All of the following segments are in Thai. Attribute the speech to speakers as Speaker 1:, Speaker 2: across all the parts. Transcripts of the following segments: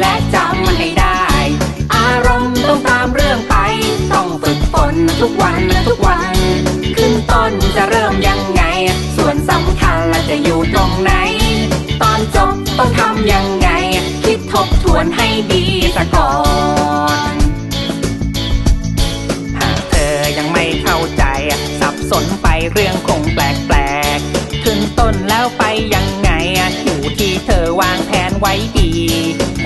Speaker 1: และจำให้ได้ อารมณ์ต้องตามเรื่องไป ต้องฝึกฝนทุกวันทุกวัน ขึ้นต้นจะเริ่มยังไง ส่วนสำคัญเราจะอยู่ตรงไหน ตอนจบต้องทำยังไง คิดทบทวนให้ดีซะก่อนหากเธอยังไม่เข้าใจ สับสนไปเรื่องคงแปลกแปลกขึ้นต้นแล้วไปยังไงอยู่ที่เธอวางแผนไว้ดี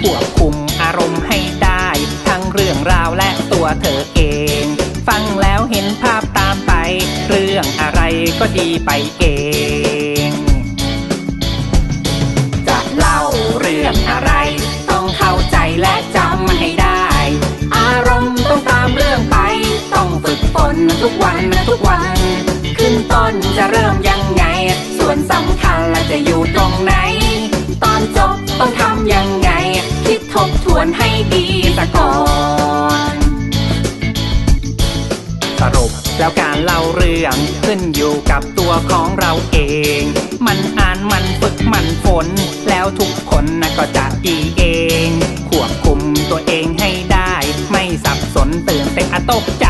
Speaker 1: ควบคุมอารมณ์ให้ได้ ทั้งเรื่องราวและตัวเธอเอง ฟังแล้วเห็นภาพตามไป เรื่องอะไรก็ดีไปเอง จะเล่าเรื่องอะไร ต้องเข้าใจและจำให้ได้ อารมณ์ต้องตามเรื่องไป ต้องฝึกฝนทุกวันทุกวัน ขึ้นต้นจะเริ่ม ไง คิดทบทวนให้ดีซะก่อนสรุปแล้วการเล่าเรื่องขึ้นอยู่กับตัวของเราเอง มันอ่านมันฝึกมันฝน แล้วทุกคนนะก็จะดีเอง ควบคุมตัวเองให้ได้ ไม่สับสนตื่นเต้นอตกใจ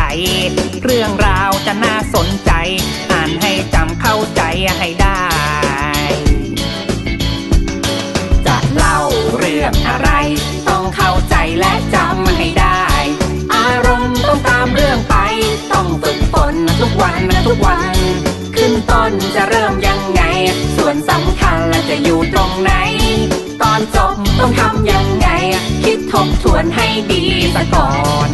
Speaker 1: เรื่องราวจะน่าสน ฝึกฝนทุกวันทุกวัน ขึ้นต้นจะเริ่มยังไง ส่วนสำคัญและจะอยู่ตรงไหน ตอนจบต้องทำยังไง คิดทบทวนให้ดีซะก่อน